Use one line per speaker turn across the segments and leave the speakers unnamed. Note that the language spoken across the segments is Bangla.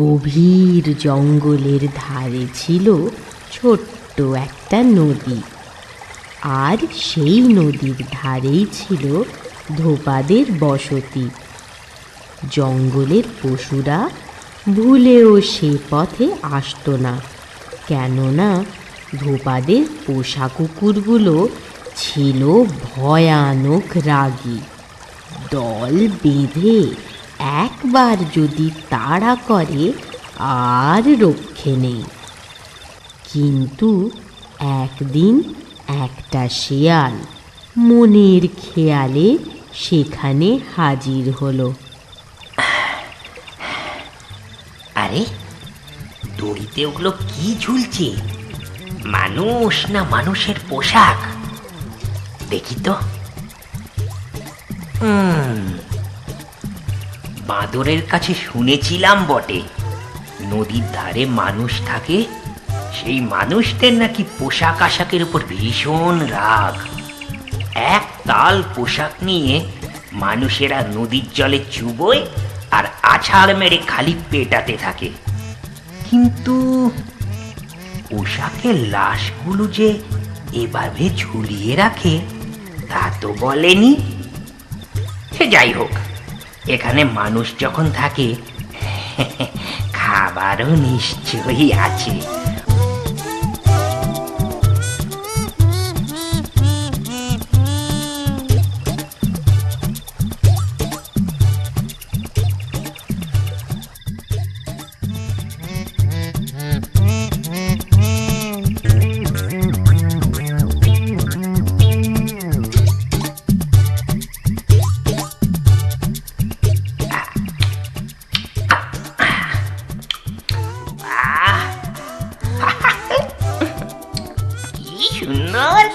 গভীর জঙ্গলের ধারে ছিল ছোট্ট একটা নদী। আর সেই নদীর ধারেই ছিল ধোপাদের বসতি। জঙ্গলের পশুরা ভুলেও সে পথে আসতো না, কেননা ধোপাদের পোষা কুকুরগুলো ছিল ভয়ানক রাগী। দল বেঁধে একবার যদি তাড়া করে আর রক্ষে নেই। কিন্তু একদিন একটা শেয়াল মনের খেয়ালে সেখানে হাজির হলো।
আরে দড়িতে ওগুলো কি ঝুলছে? মানুষ না মানুষের পোশাক? দেখি তো। হুম, বাঁদরের কাছে শুনেছিলাম বটে। নদীর ধারে মানুষ থাকে, সেই মানুষদের নাকি পোশাক আশাকের উপর ভীষণ রাগ। এক তাল পোশাক নিয়ে মানুষেরা নদীর জলে চুবোয় আর আছাড় মেরে খালি পেটাতে থাকে। কিন্তু পোশাকের লাশগুলো যে এভাবে ঝুলিয়ে রাখে, তা তো বলেনি। সে যাই হোক। এখানে মানুষ যখন থাকে খাবারও নিশ্চয়ই আছে।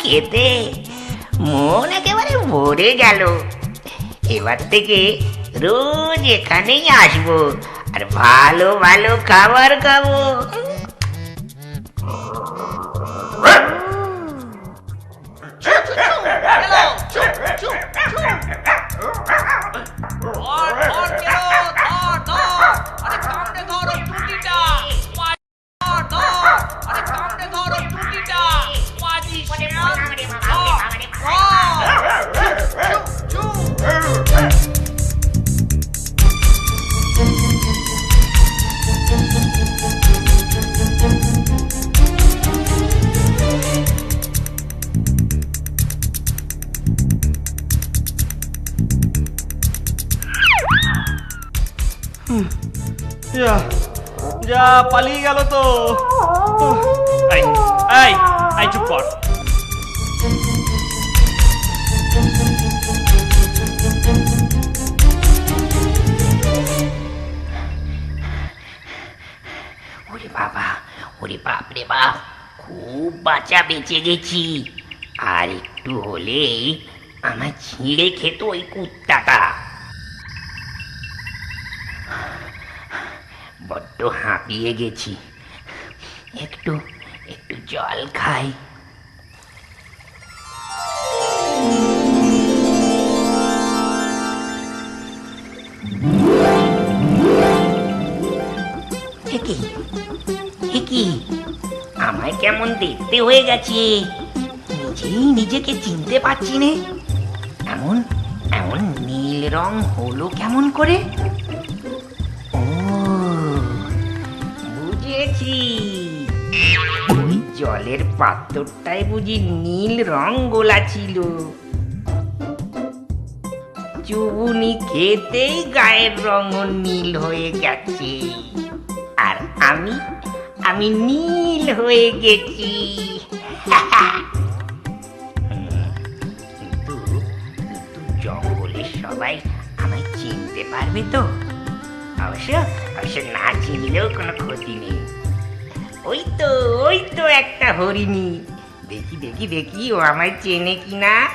খেতে। মন একেবারে ভরে গেল। এবার থেকে রোজ এখানেই আসব আর ভালো ভালো খাবার খাব।
যা যা পালিয়ে গেল তো। এই এই এই চুপ কর।
ওরে বাবা ওরে বাপ রে বাপ খুব বাঁচা বেঁচে গেছি। আর একটু হলেই আমার ছিঁড়ে খেত ওই কুত্তাটা। বড্ড হাঁপিয়ে গেছি। একটু একটু জল খাই। কি? আমায় কেমন দেখতে হয়ে গেছে? নিজেই নিজেকে চিনতে পারছি নে। এমন এমন নীল রং হলো কেমন করে? জলের পাত্রটায় বুঝি নীল রং গোলা ছিল। চুবুনি খেতেই গায়ের রঙ নীল হয়ে গেছে। আর আমি আমি নীল হয়ে গেছি। কিন্তু জঙ্গলের সবাই আমায় চিনতে পারবে তো? অবশ্য অবশ্য না চিনলেও কোনো ক্ষতি নেই। ওই তো ওই তো একটা হরিণী। দেখি দেখি দেখি ও আমায় চেনে কিনা?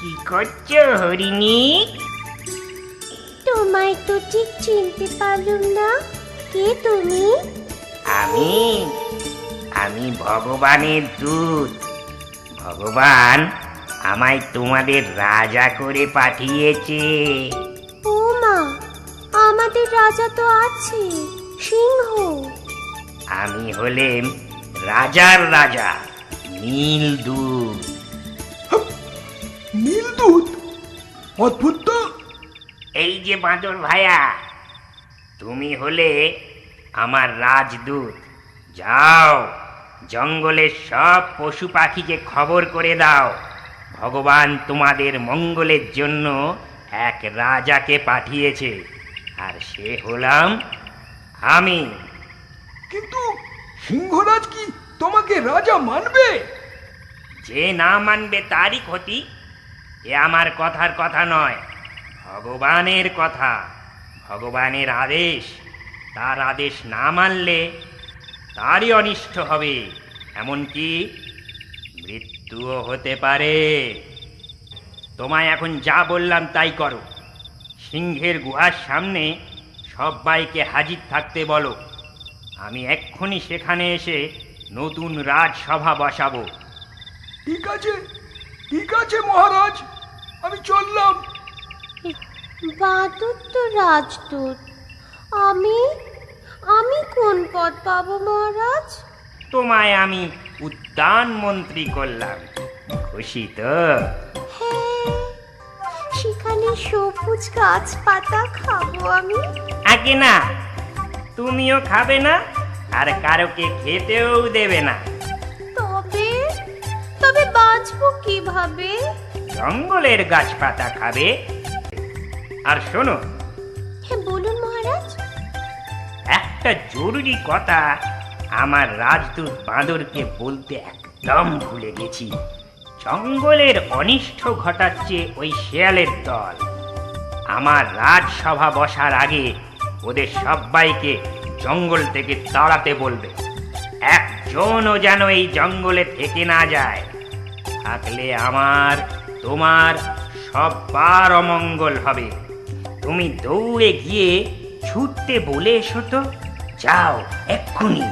কি করছ হরিণী?
তোমায় তো ঠিক চিনতে পারলুম না। কে তুমি?
আমি আমি ভগবানের দূত। ভগবান আমায় তোমাদের রাজা করে পাঠিয়েছে।
ও মা আমাদের রাজা তো আছে সিংহ।
আমি হলেম রাজার রাজা নীল দুধ
নীলদূত অদ্ভুত তো।
এই যে বাঁদর ভায়া তুমি হলে আমার রাজদূত। যাও জঙ্গলের সব পশু পাখিকে খবর করে দাও। ভগবান তোমাদের মঙ্গলের জন্য এক রাজাকে পাঠিয়েছে আর সে হলাম আমি।
কিন্তু সিংহরাজ কি তোমাকে রাজা মানবে?
যে না মানবে তারই ক্ষতি। এ আমার কথার কথা নয়, ভগবানের কথা, ভগবানের আদেশ। তার আদেশ না মানলে তারই অনিষ্ট হবে, এমনকি মৃত্যুও হতে পারে। তোমায় এখন যা বললাম তাই করো। সিংহের গুহার সামনে সবাইকে হাজির থাকতে বলো। আমি এক্ষুনি সেখানে এসে নতুন রাজসভা বসাবো।
ঠিক আছে ঠিক আছে মহারাজ আমি চললাম।
বাদুর তো রাজদূত আমি আমি কোন পদ পাবো মহারাজ?
তোমায় আমি উদ্যান মন্ত্রী করলাম। খুশি তো?
হ্যাঁ সেখানে সবুজ গাছপাতা খাব আমি।
আগে না তুমিও খাবে না আর কারোকে খেতেও দেবে না।
তবে? তবে বাঁচবো কীভাবে?
জঙ্গলের গাছপাতা খাবে। আর শোনো।
হ্যাঁ বলুন মহারাজ।
একটা জরুরি কথা আমার রাজদূত বাঁদরকে বলতে একদম ভুলে গেছি। জঙ্গলের অনিষ্ট ঘটাচ্ছে ওই শেয়ালের দল। আমার রাজসভা বসার আগে ওদের সবাইকে জঙ্গল থেকে তাড়াতে বলবে। একজনও যেন এই জঙ্গলে থেকে না যায়। থাকলে আমার তোমার সব্বার অমঙ্গল হবে। তুমি দৌড়ে গিয়ে ছুটতে বলে এসো তো। যাও এক্ষুনি।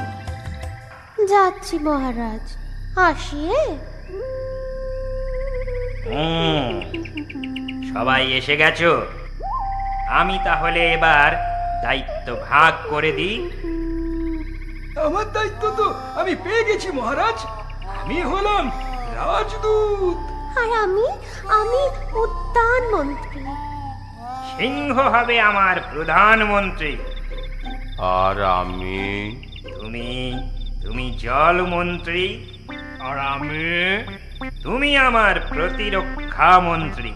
যাচ্ছি মহারাজ। আসিয়ে
সবাই এসে গেছো? আমি তাহলে এবার দায়িত্ব ভাগ করে দিই
আমার দায়িত্ব তো আমি পেয়ে গেছি মহারাজ। আমি হলাম রাজদূত।
আর আমি আমি উদ্যান মন্ত্রী
সিংহ হবে আমার প্রধানমন্ত্রী।
আর আমি?
তুমি তুমি জল মন্ত্রী
আর আমি?
তুমি আমার প্রতিরক্ষা মন্ত্রী।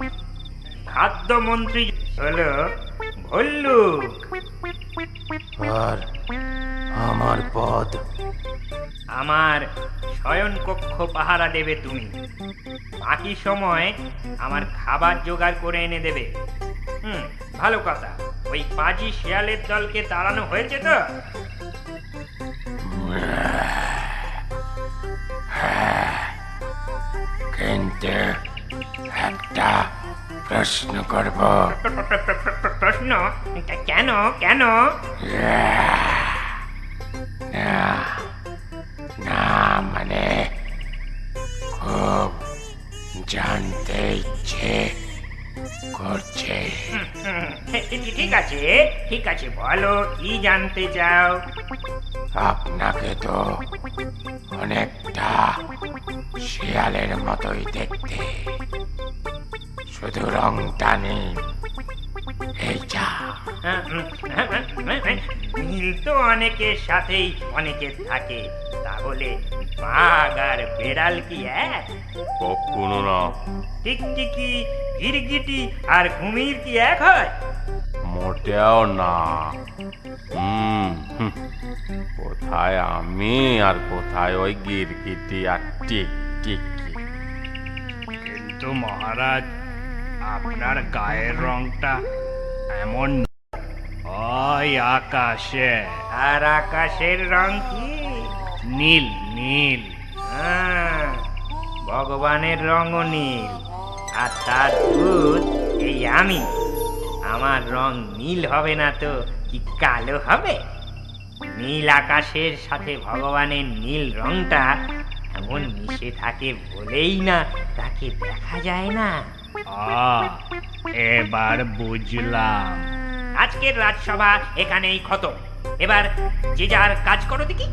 খাদ্য মন্ত্রী হলো ভল্লুক
আর আমার পদ?
আমার শয়ন কক্ষ পাহারা দেবে তুমি। বাকি সময় আমার খাবার জোগাড় করে এনে দেবে। হুম ভালো কথা। ওই পাজি শিয়ালের দলকে তাড়ানো হয়েছে তো?
কিন্তু একটা প্রশ্ন করব।
প্র- প্রশ্ন কে- কেন কেন
না না মানে খুব জানতে ইচ্ছে করছে
ঠিক- আছে ঠিক আছে বলো কি জানতে চাও
আপনাকে তো অনেকটা শিয়ালের মতোই দেখতে শুধু রংটা নেই
নীল তো অনেকের সাথেই অনেকের থাকে। তাহলে বাঘ আর বেড়াল কি এক?
কখনো না।
টিকটিকি গিরগিটি আর কুমির কি এক হয়?
মোটেও না। হুম। কোথায় আমি আর কোথায় ওই গিরগিটি আর টিক টিকি
কিন্তু মহারাজ আপনার গায়ের রংটা এমন ওই আকাশে।
আর আকাশের রং কি?
নীল নীল।
আহ, ভগবানের রঙও নীল। আর তার দুধ এই আমি। আমার রং নীল হবে না তো কি কালো হবে? নীল আকাশের সাথে ভগবানের নীল রংটা এমন মিশে থাকে বলেই না তাকে দেখা যায় না।
এবার বুঝলাম।
আজকের রাজসভা এখানেই খতম। এবার যে যার কাজ করো দেখি।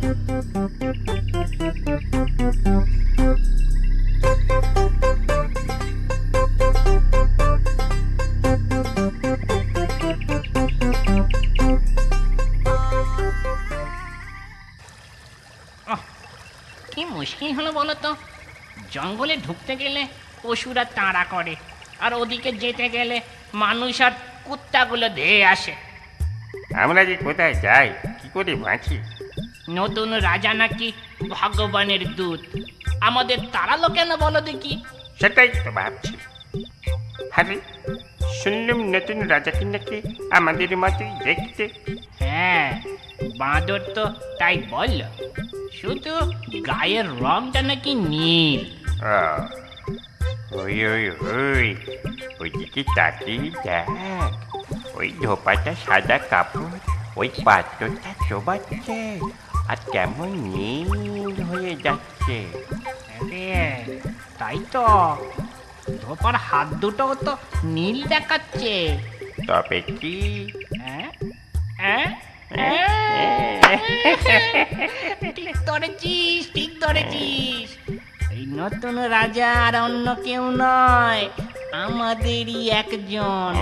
কি মুশকিল হলো বলো তো? জঙ্গলে ঢুকতে গেলে পশুরা তাড়া করে, আর ওদিকে যেতে গেলে মানুষ আর কুত্তাগুলো ধেয়ে আসে।
আমরা যে কোথায় যাই কি করে বাঁচি?
নতুন রাজা নাকি ভগবানের দূত? আমাদের তাড়ালো কেন বলো দেখি।
সেটাই তো ভাবছি। আরে শুনলাম নতুন রাজাকে নাকি আমাদের মতোই দেখতে?
হ্যাঁ বাঁদর তো তাই বলল। শুধু গায়ের রংটা নাকি নীল।
ওই ওই ওই ওইদিকে তাকিয়ে দেখ ওই ধোপাটা সাদা কাপড় ওই পাত্রটা শোভাচ্ছে আর কেমন নীল হয়ে যাচ্ছে
আরে, তাই তো ধোপার হাত দুটো তো নীল দেখাচ্ছে
তবে কি
হ্যাঁ হ্যাঁ ঠিক ধরেছিস ঠিক ধরেছিস নতুন রাজা আর অন্য কেউ নয় আমাদেরই একজন।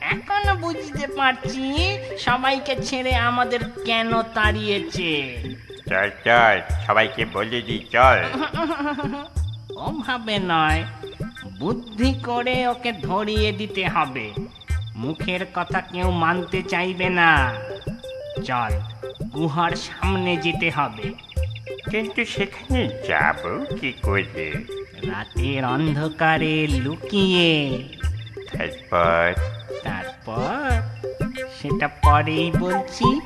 এখন বুঝতে পারছি সবাইকে ছেড়ে আমাদের কেন তাড়িয়েছে।
চল চল সবাইকে বলে দি চল।
ওভাবে নয় বুদ্ধি করে ওকে ধরিয়ে দিতে হবে। মুখের কথা কেউ মানতে চাইবে না। চল গুহার সামনে যেতে হবে।
কিন্তু সেখানে যাব কি করে?
রাতের অন্ধকারে লুকিয়ে।
তারপর?
তারপর? সেটা পরেই বলছি।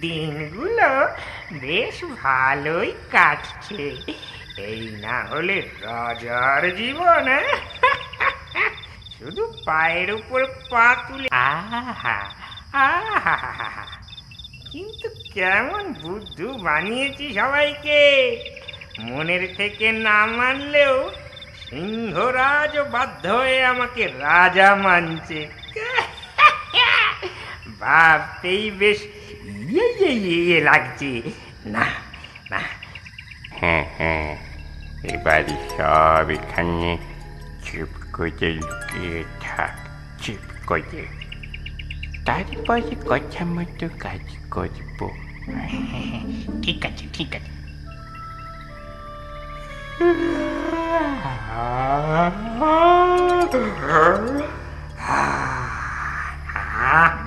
দিনগুলো বেশ ভালোই কাটছে। এই না হলে রাজার জীবন হ্যাঁ? শুধু পায়ের উপর পা তুলে আহা আহা কিন্তু কেমন বুদ্ধু বানিয়েছি সবাইকে। মনের থেকে না মানলেও সিংহরাজ বাধ্য হয়ে আমাকে রাজা মানছে। ভাবতেই বেশ ইয়ে ইয়ে ইয়ে ইয়ে লাগছে। না না।
হ্যাঁ হ্যাঁ এবারে সব এখানে চুপ করে লুকিয়ে থাক চুপ করে। তারপরে কথা মতো কাজ করব।
ঠিক আছে ঠিক আছে।
এ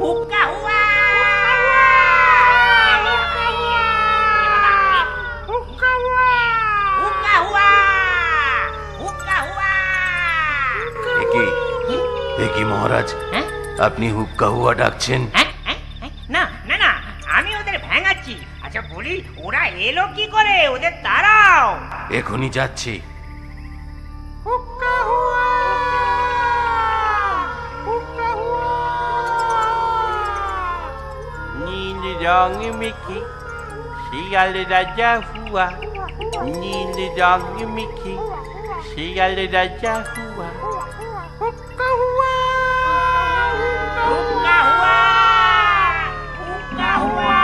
হুক্কা হুয়া!
মহারাজ
হ্যাঁ?
আপনি হুক্কা হুয়া ডাকছেন
হ্যাঁ? হ্যাঁ? হ্যাঁ? না না না আমি ওদের ভেঙাচ্ছি আচ্ছা বলি ওরা এলো কি করে ওদের তারাও
এখনই যাচ্ছি
রং মেখে শিয়াল রাজা হুয়া নীল রং মেখে শিয়াল রাজা হুয়া
হুক্কা হুয়া! হুক্কা হুয়া! হুক্কা হুয়া!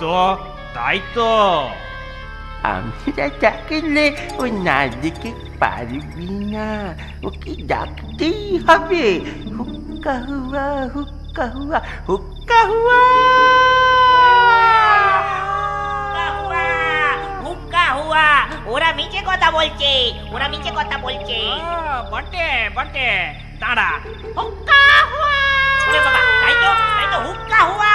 তো তাই তো
আমরা ডাকলে ও না দিকে পারবি না ওকে ডাকতেই হবে হুক্কা হুয়া হুক্কা হুক্কা হুয়া
হুক্কা হুয়া! ওরা মিছে কথা বলছে ওরা মিছে কথা বলছে
বটে বটে দাঁড়া
হুক্কা হুয়া! বাবা তাই তো তাই তো হুক্কা হুয়া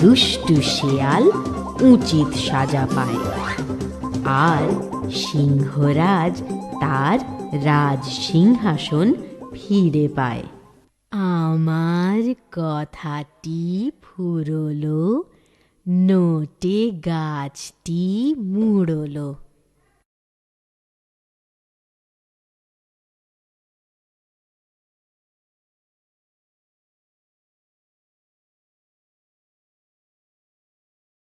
দুষ্টু শেয়াল উচিত সাজা পায়। আর সিংহরাজ তার রাজ সিংহাসন ফিরে পায়। আমার কথাটি ফুরলো, নোটে গাছটি মুড়লো।